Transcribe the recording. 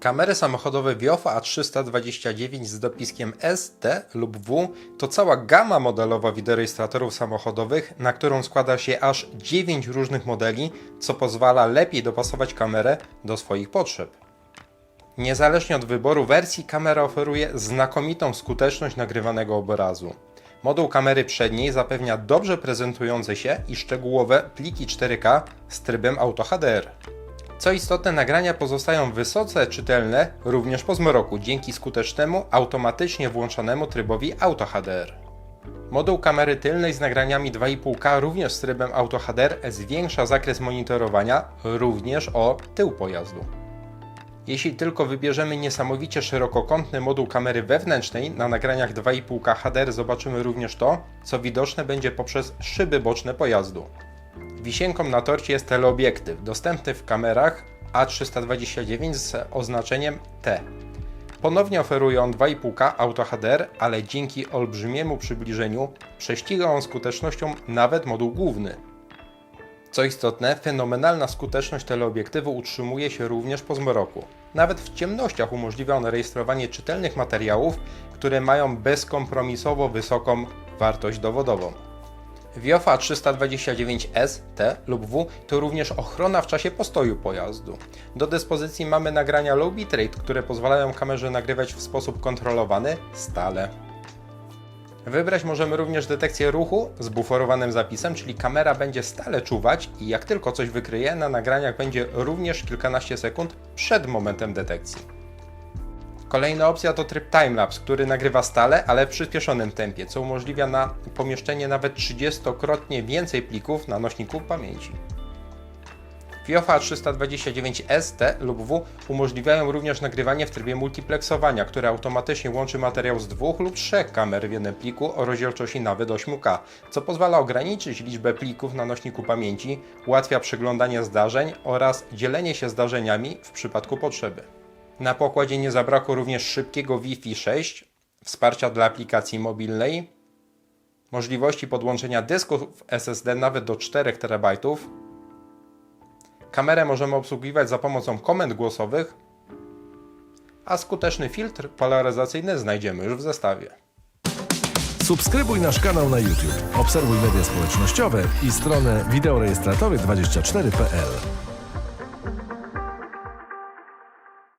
Kamery samochodowe Viofa A329 z dopiskiem S, T lub W to cała gama modelowa wideorejestratorów samochodowych, na którą składa się aż 9 różnych modeli, co pozwala lepiej dopasować kamerę do swoich potrzeb. Niezależnie od wyboru wersji, kamera oferuje znakomitą skuteczność nagrywanego obrazu. Moduł kamery przedniej zapewnia dobrze prezentujące się i szczegółowe pliki 4K z trybem Auto HDR. Co istotne, nagrania pozostają wysoce czytelne również po zmroku dzięki skutecznemu, automatycznie włączonemu trybowi Auto HDR. Moduł kamery tylnej z nagraniami 2,5K również z trybem Auto HDR zwiększa zakres monitorowania również o tył pojazdu. Jeśli tylko wybierzemy niesamowicie szerokokątny moduł kamery wewnętrznej, na nagraniach 2,5K HDR zobaczymy również to, co widoczne będzie poprzez szyby boczne pojazdu. Wisienką na torcie jest teleobiektyw, dostępny w kamerach A329 z oznaczeniem T. Ponownie oferuje on 2,5K Auto HDR, ale dzięki olbrzymiemu przybliżeniu prześciga on skutecznością nawet moduł główny. Co istotne, fenomenalna skuteczność teleobiektywu utrzymuje się również po zmroku. Nawet w ciemnościach umożliwia on rejestrowanie czytelnych materiałów, które mają bezkompromisowo wysoką wartość dowodową. Viofa 329S, T lub W to również ochrona w czasie postoju pojazdu. Do dyspozycji mamy nagrania low bitrate, które pozwalają kamerze nagrywać w sposób kontrolowany stale. Wybrać możemy również detekcję ruchu z buforowanym zapisem, czyli kamera będzie stale czuwać i jak tylko coś wykryje, na nagraniach będzie również kilkanaście sekund przed momentem detekcji. Kolejna opcja to tryb timelapse, który nagrywa stale, ale w przyspieszonym tempie, co umożliwia na pomieszczenie nawet 30-krotnie więcej plików na nośniku pamięci. Fiofa 329S, T lub W umożliwiają również nagrywanie w trybie multiplexowania, które automatycznie łączy materiał z dwóch lub trzech kamer w jednym pliku o rozdzielczości nawet 8K, co pozwala ograniczyć liczbę plików na nośniku pamięci, ułatwia przeglądanie zdarzeń oraz dzielenie się zdarzeniami w przypadku potrzeby. Na pokładzie nie zabrakło również szybkiego Wi-Fi 6, wsparcia dla aplikacji mobilnej, możliwości podłączenia dysków SSD nawet do 4 TB. Kamerę możemy obsługiwać za pomocą komend głosowych, a skuteczny filtr polaryzacyjny znajdziemy już w zestawie. Subskrybuj nasz kanał na YouTube, obserwuj media społecznościowe i stronę wideorejestratory24.pl.